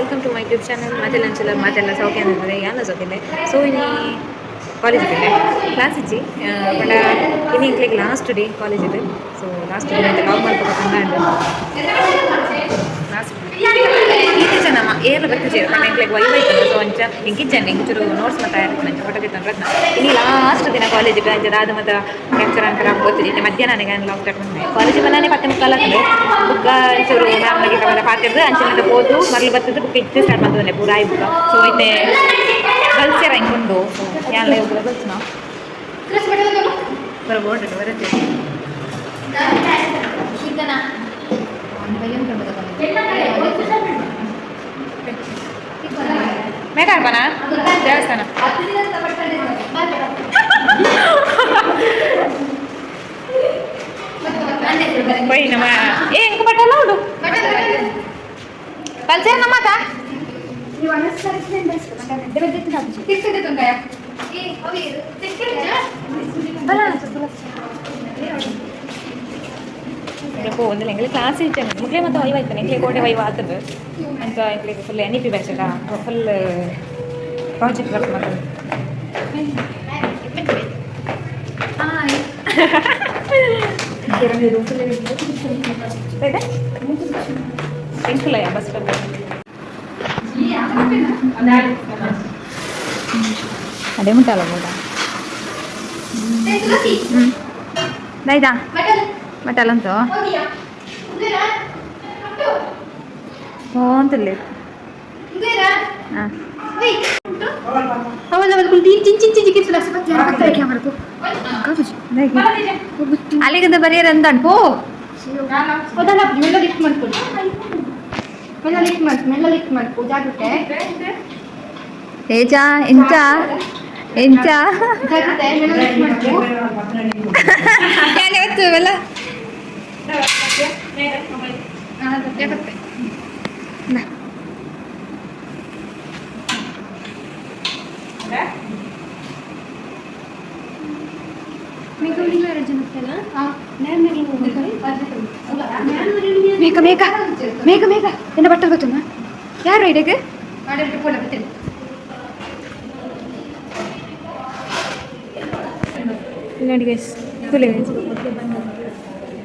Welcome to my YouTube channel ಮಾತೆಲ್ಲ ಅಂಚಲ್ಲ ಮಾತೆಲ್ಲ ಸೌಖ್ಯ ಅಂದರೆ ಯಾನ ಸೌಖ್ಯ ಸೊ ಇನ್ನಿ ಕಾಲೇಜ್ ಇದೆ ಕ್ಲಾಸ್ ಇಚ್ಚಿ ಬಟ್ ಇನ್ನು ಇಂಕ್ಲಿಗೆ ಲಾಸ್ಟ್ ಡೇ ಕಾಲೇಜ್ ಇದೆ ಸೊ ಲಾಸ್ಟ್ ಡೇ ಅಂತ ಲಾಗ್ ಮಾಡ್ಬೇಕು ಈಚೆ ನಮ್ಮ ಏರ್ಲ ಬರ್ತಿದ್ದೀರ ಕಣ್ಣ ಇಂಕ್ಲಿಗೆ ವೈ ವೈ ಸೊ ಅಂಚ ಇಂಕಿಚ್ಚಂడి ಇಂಚೂರು ನೋಟ್ಸ್ ಮತ್ತೆ ಆಯ್ತು ನಂಗೆ ಫೋಟೋ ಕಿತ್ತಂದ್ರೆ ಇನ್ನು ಲಾಸ್ಟ್ ದಿನ ಕಾಲೇಜ್ ಅಂಚೆ ಅದು ಮತ್ತು ಕ್ಯಾಪ್ಚರ್ ಅಂತ ಗೊತ್ತಿದೆ ಮಧ್ಯಾಹ್ನ ನನಗೆ ಲಾಕ್ ಕಟ್ ಬಂದೆ ಕಾಲೇಜಿಗೆ ಬಂದಾನೆ ಪತ್ತೆ ಮುಕ್ಕಾಲ ಆಗ್ತದೆ ಬುಕ್ಕ ಮ್ಯಾಮ್ ಮ್ಯಾಮ್ನಾಗೆ ಕವಲ ಪಾತಿರ್ದು ಅಂಚಿನಿಂದ ಹೋದು ಮರಳು ಬರ್ತದೆ ಬುಕ್ ಇಟ್ಟು ಸ್ಟಾರ್ಟ್ ಮಾಡ್ತದೆ ಪೂರ ಆಯ್ ಸೊ ಐತೆ ಕಲ್ಚರ್ ಹಿಂಗೊಂಡು ಯಾಲ್ಲ ಇವ್ರು ಕಲ್ಸನ ಮೇಘಾರ್ಪನ ದೇವಸ್ಥಾನ. ಬೈ ನಮ್ಮ ಏ ಹೆಂಗೆ ಬಟ್ಟಲ್ಲ ಹುಡು ಪಲ್ಸೇರ ನಮ್ಮ ಮಾತಾ ಬರೋಣ రేపు ಒಂದಿಲ್ಲ ಎಂಗ್ಲಿಗೆ ಕ್ಲಾಸ್ ಇಚ್ಚಾನೆ ಮುಗ್ಲೆ ಮತ್ತೆ ವೈವ್ ಆಯ್ತಾನೆ ಎಂಗ್ಲಿಗೆ ಕೋಟೆ ವೈವ್ ಆಗ್ತದೆ ಅಂತ ಎಂಗ್ಲಿಗೆ full N E P batch ಅಲ್ಲ ಫುಲ್ ಪ್ರಾಜೆಕ್ಟ್ ವರ್ಕ್ ಮಾಡ್ತದೆ ಎಂಕಲಯ್ಯ ಬಸ್ ಸ್ಟಾಪ್ ಅದೇ ಮುಟ್ಟಾಲ ಕೂಡ ದೈದಾ ಹೋಂತಿಲ್ಲ ಹಾಂ ಅಲ್ಲಿಗಂತ ಬರೀರ ಅಂತ ಅನ್ಪೋ ಏಜಾ ಎಂಚ ಎಂಚ ಯಾವತ್ತು ಇವೆಲ್ಲ మేక మేక మేక మేక నిన్న బట్టలు కొట్టున్నా యారు ఇడకు ఇలాంటి గైస్ కూలే గైస్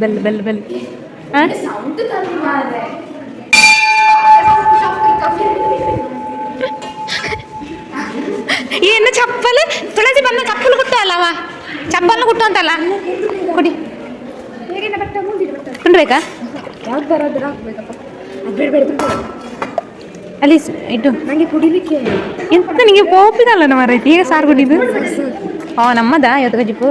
ಬೆಲ್ ಬೆಲ್ ಬೆಲ್. ಹಾಂ ಏನು ಚಪ್ಪಲ್? ತುಳಸಿ ಬಂದ ಚಪ್ಪಲು ಕುಟ್ಟು ಅಲ್ಲವ ಚಪ್ಪಲ್ ಕುಟ್ಟು ಅಂತಲ್ಲ? ಕೊಡಿ. ಕುಂಡ್ಬೇಕಾ ಅಲ್ಲಿ ಇಟ್ಟು. ನನಗೆ ಕುಡಿಲಿಕ್ಕೆ ಎಂತ ನಿಮಗೆ ಪೋಪಿದಲ್ಲ ನಮ್ಮ ರೈತ? ಈಗ ಸಾರು ಕುಡಿದು? ಓ ನಮ್ಮದಾ? ಇವತ್ತು ಗಜಿಪ್ಪು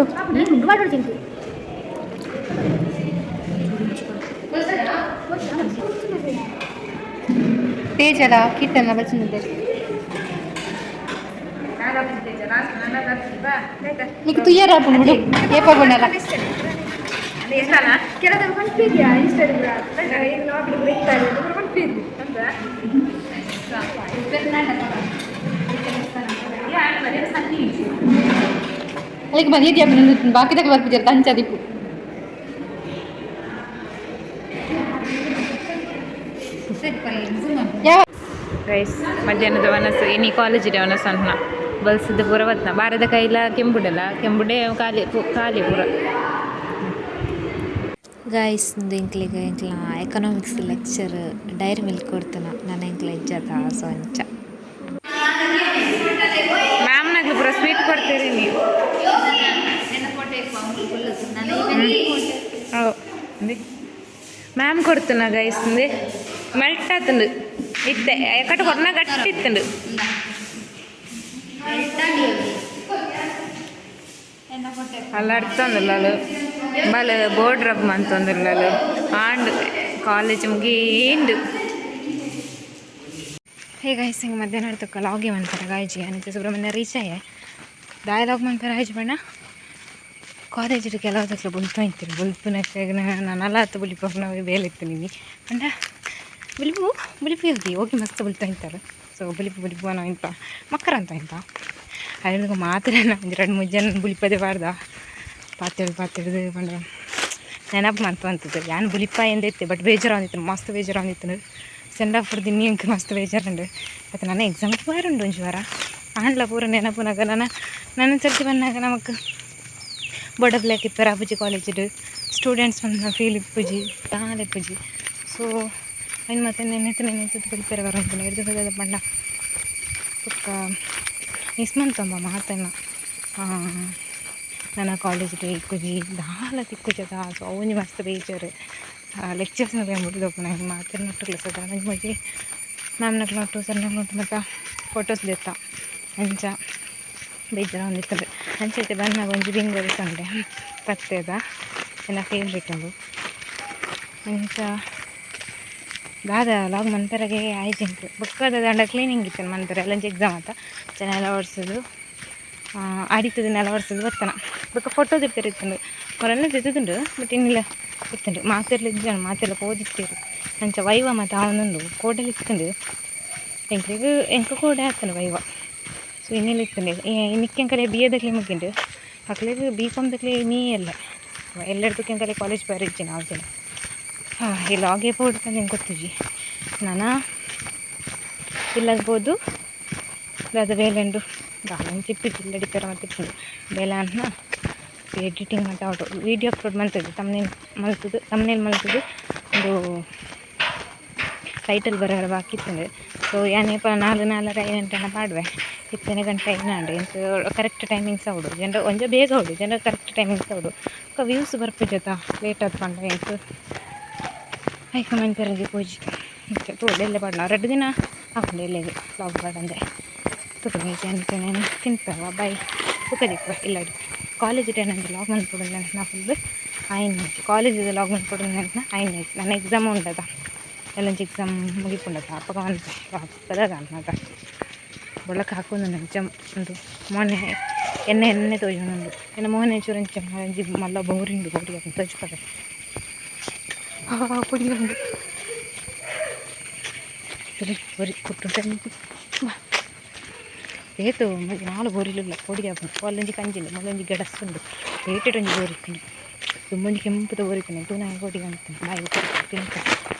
तेज चला कीर्तन बच्चन నీకు తుయ్యరా పుణ్య బిడు ఏ పగొండల అలాగే మరీ చెప్పిన బాకీ దగ్గర వరకు జరుగుతుంది చదిపు ಗೈಸ್ ಮಧ್ಯಾಹ್ನದ ವನಸ್ಸು ಇನ್ನು ಕಾಲೇಜ್ ಇದೆ ವನಸ್ಸು ಅಂತ ಬಲ್ಸದ ಪೂರ ಬತ್ನ ಬಾರದ ಕೈಲ ಕೆಂಬುಡಲ್ಲ ಕೆಂಬುಡೆ ಖಾಲಿ ಪು- ಖಾಲಿ ಪೂರ ಗೈಸ್ ಇಂಕ್ಲಿಗೆ ಇಂಕ್ಲ ಎಕನಾಮಿಕ್ಸ್ ಲೆಕ್ಚರ್ ಡೈರಿ ಮಿಲ್ಕ್ ಕೊಡ್ತಾನ ನನ್ನ ಇಂಕ್ಲ ಇಜ್ಜತ ಸೊ ಅಂಚ ಮ್ಯಾಮ್ನಾಗ್ಲಿ ಪೂರ ಸ್ವೀಟ್ ಕೊಡ್ತೀರಿ ನೀವು ಮ್ಯಾಮ್ ಕೊಡ್ತನ ಗೈಸ್ ಮೆಲ್ಟ್ ಆತಂಡು ಇತ್ತೆ. ಎಕಟ್ ಕೊರ್ನ കട്ടി ಇತ್ತಂಡು ಅಲ್ಲ ಅಡ್ತಂದಿಲ್ಲ ಬಲ, ಬೋರ್ಡ್ ರಬ್ ಮಂತಂದಿಲ್ಲ ಆಂಡ್ ಕಾಲೇಜ್ ಮುಗೀಂಡು ಹೇ ಗೈಸ್ ಹಿಂಗೆ ಮಧ್ಯಾಹ್ನ ಹಿಡ್ತಕ್ಕ ಲಾಗಿ ಮಾಡ್ತಾರೆ ಗಾಯಜಿ. ಅನಿತ ಸುಬ್ರಹ್ಮಣ್ಯ ರೀಚ್ ಆಯೆ? ಡೈಲಾಗ್ ಮಾಡ್ತಾರೆ ಆಯ್ತು ಬಣ್ಣ? ಕಾಲೇಜ್ ಕೆಲವದಕ್ಕೆ ಬುಲ್ಪು ಅಂತೀರಿ. ಬುಲ್ಪುನ ನಾನು ಅಲ್ಲ ಬುಲಿಪು ಬುಲಿಪು ಹೋಗಿ ಹೋಗಿ ಮಸ್ತ್ ಬುಲ್ತಾ ಇರ್ತಾರೆ. ಸೊ ಬುಲಿಪು ಬುಲಿಪು ಅನ್ನೋ ಇಂಥ ಮಕ್ಕರ ಅಂತ ಇಂತ ಅಲ್ಲಿಗೆ ಮಾತ್ರ ಒಂದು ಎರಡು ಮೂರು ಜನ ಬುಲಿಪದೇ ಬಾರ್ದ. ಪಾತೇಳು ಪಾತ್ರೆದು ಬಂದ್ರೆ. ನೆನಪು ಮಾಡ್ತು ಅಂತದ್ದು. ಯಾನು ಬುಲಿಪ ಎಂದೈತೆ ಬಟ್ ಬೇಜಾರು ಅಂದಿತ್ತು, ಮಸ್ತ್ ಬೇಜಾರು ಅಂದಿತ್ತು ಸೆಂಡ್ ಆಫ್ ದಿನಿ ಅಂಕ ಮಸ್ತ್ ಬೇಜಾರುಂಡು ಮತ್ತು ನನ್ನ ಎಕ್ಸಾಮ್ಗೆ ಬಾರುಂಡು ಒಂದು ಜ್ವರ ಆಂಡ್ಲ ಪೂರ ನೆನಪುನಾಗ ನನ್ನ ನನ್ನ ಸರ್ತಿ ಬಂದಾಗ ನಮಗೆ ಬೊಡಬ್ಲಾಕ್ ಇಪ್ಪರ ರಾಬುಜಿ ಕಾಲೇಜಿಡು ಸ್ಟೂಡೆಂಟ್ಸ್ ಬಂದ, ಫೀಲ್ ಇಪ್ಪುಜಿ, ತಾಲೆ ಪೂಜಿ ಸೊ ಅಯ್ನು ಮತ್ತೆ ನೆನೆತು ನೆನೆತು ಬೆಳಿತಾರೆ ಬರೋದು ಹಿಡಿದು ಬಣ್ಣ ಬೊಕ್ಕ ಮಿಸ್ ಮಂತಂಬ ಮಾತನ್ನ. ನನ್ನ ಡೇ ಕುಜಿ, ದಾಲ ತಿಕ್ಕುಜದ ಸೊ ಅವನಿ ಮಸ್ತ್ ಬೇಜಾರು. ಲೆಕ್ಚರ್ಸ್ನ ಹೋಗೋಣ ನಂಗೆ ಮಾತಿನ ನೋಟು ಕೆಲಸ ನಂಗೆ ಮಜಿ ಮ್ಯಾಮ್ ಮ್ಯಾಮ್ನ ನೋಟು ಸರ್ನ ನೋಟು ಮತ್ತು ಫೋಟೋಸ್ ದೆತ್ತ. ಅಂಚ ಬೇಜಾರ ಒಂದಿತ್ತಂದ್ರೆ ಅಂಚೈತೆ ನಾವು ಒಂಜಿ ಬಿಂಗ್ ತಂದೆ ಪತ್ತೆದ ನನ್ನ ಫೇವ್ರೇಟ್ ಅದು ಅಂಚ ದಾದ ಲಾಗ್ ಮಂತರಗೆ ಆಯ್ಜಿಂಕ್ ಬೊಕ್ಕದ ದಂಡ ಕ್ಲೀನಿಂಗ್ ಇತ್ತು ಮಂತರ ಎಲ್ಲಂಚ ಎಕ್ಸಾಮ್ ಅಂತ ಚೆನ್ನಾಗಿ ಒಡ್ಸೋದು ಆಡಿತದ ನೆಲ ಒರೆಸೋದು ಬರ್ತಾನ ಬೊಕ್ಕ ಫೋಟೋ ತಿರ್ತಾರೆ ಇತ್ತು ಅವರೆಲ್ಲ ತಿದ್ದುಂಡು ಬಟ್ ಇನ್ನಿಲ್ಲ ಇತ್ತಂಡು ಮಾತೆಲ್ಲ ಇದ್ದಾನೆ ಮಾತೆಲ್ಲ ಓದಿತ್ತೇರು ಅಂಚ ವೈವ ಮತ್ತು ಅವನೊಂದು ಕೋಟೆಲಿ ಇತ್ತಂಡು ಎಂಕ್ರಿಗೆ ಎಂಕ ಕೋಡೆ ಆಗ್ತಾನೆ ವೈವ. ಸೊ ಇನ್ನೆಲ್ಲ ಇತ್ತಂಡು ನಿಕ್ಕಂ ಕಲೆ ಬಿ ಎದಕ್ಕೆ ಮುಗಿಂಡು ಮಕ್ಳಿಗೆ ಬಿ ಕಾಮ್ದಕ್ಕೆ ನೀ ಎಲ್ಲ ಎಲ್ಲರದಕ್ಕೆ ಕಲೆ ಕಾಲೇಜ್ ಬೇರೆ ಇಜ್ಜಿ ನಾವು ಜನ ಹಾಂ, ಈ ಲಾಗೆ ಪೌಡ್ರ್ ತಂದು ಗೊತ್ತಿಜಿ ನಾನು? ಇಲ್ಲಾಗ್ಬೋದು ಅದು ಬೇಲೆಂಡು ದಾಳನ್ ತಿಪ್ಪಿಟ್ಟು ಇಲ್ಲಡಿತಾರೆ ಮತ್ತೆ ಇಪ್ಪುಂಡು ಬೇಲೆ ಅನ್ನ ಎಡಿಟಿಂಗ್ ಮತ್ತು ಔಟು ವೀಡಿಯೋ ಅಪ್ಲೋಡ್ ಮಾಡ್ತಿದ್ದೆ. ತಮ್ಮನೇಲಿ ಮಲ್ತದ್ದು ತಮ್ಮನೇಲಿ ಮಲ್ತದ್ದು ಒಂದು ಟೈಟಲ್ ಬರೋರು ಬಾಕಿ ಇತ್ತಂದ್ರೆ. ಸೊ ಏನೇಪ ನಾಲ್ ನಾಲ್ಕರ ಐನೆಂಟನ ಮಾಡುವೆ. ಇತ್ತನೇ ಗಂಟೆ ಐನಾಂಡು ಎಂತ ಕರೆಕ್ಟ್ ಟೈಮಿಂಗ್ಸ್ ಅವಡು ಜನರು, ಒಂಜ ಬೇಗ ಅವಡು ಜನರು ಕರೆಕ್ಟ್ ಟೈಮಿಂಗ್ಸ್ ಅವಡು ವ್ಯೂಸ್ ಬರ್ಪಿಜತ ಲೇಟ್ ಆದ್ ಪಂಡ ಎಂತ ಐಕ ಮಂತರಿಗೆ ಪೂಜಿ ಮತ್ತೆ ತೋಲೆಲ್ಲ ಪಡ್ನ ಎರಡು ದಿನ ಹಾಕೊಂಡು ಎಲ್ಲಿಗೆ ಲಾಗ್ ಮಾಡಂದೆ ತುಕಡಿ ಅಂತಾನೆ ತಿಂತವ ಬೈ ತುಕದಿಕ್ಕ ಇಲ್ಲಡಿ ಕಾಲೇಜ್ ಟೈಮ್ ಅಂತ ಲಾಗ್ ಮಾಡ್ಕೊಡೋದು ಅಂತ ನಾ ಫುಲ್ ಆಯ್ನ ಆಯ್ತು ಕಾಲೇಜಿದ ಲಾಗ್ ಮಾಡ್ಕೊಡೋದು ಅಂತ ಆಯ್ನ ಆಯ್ತು ನನ್ನ ಎಕ್ಸಾಮ್ ಉಂಡದ ಎಲ್ಲಂಚ ಎಕ್ಸಾಮ್ ಮುಗಿಪುಂಡದ ಅಪ್ಪಗ ಅಂತ ಅಪ್ಪದಾಗ ಅನ್ನದ ಬೆಳಕು ಹಾಕೊಂಡು ನಂಚ ಒಂದು ಮೊನ್ನೆ ಎಣ್ಣೆ ಎಣ್ಣೆ ತೋಜೊಂದು ಎನ್ನ ಮೋಹನೆ ಚೂರಂಚ ಒಂಜಿ ಮಲ್ಲ ಬೋರಿಂಡು ಬೋರಿ ಅಂತ ತೋಜ್ಪಡೆ அப்படி வந்து ஒரு கூப்பிட்டு ഏത്ത് നാല് പോരിലുള്ള പൊടിയാക്കണം കൊല്ലഞ്ചി കഞ്ചില്ല മുല്ലഞ്ചി ഗഡസുണ്ട് ഏറ്റിട്ടഞ്ച് പോരിക്കണം തുമ്മഞ്ചി കെമ്പത് പോരിക്കണം തൂന പൊടി കാണിക്കണം ബായ് തിന്നിക്കണം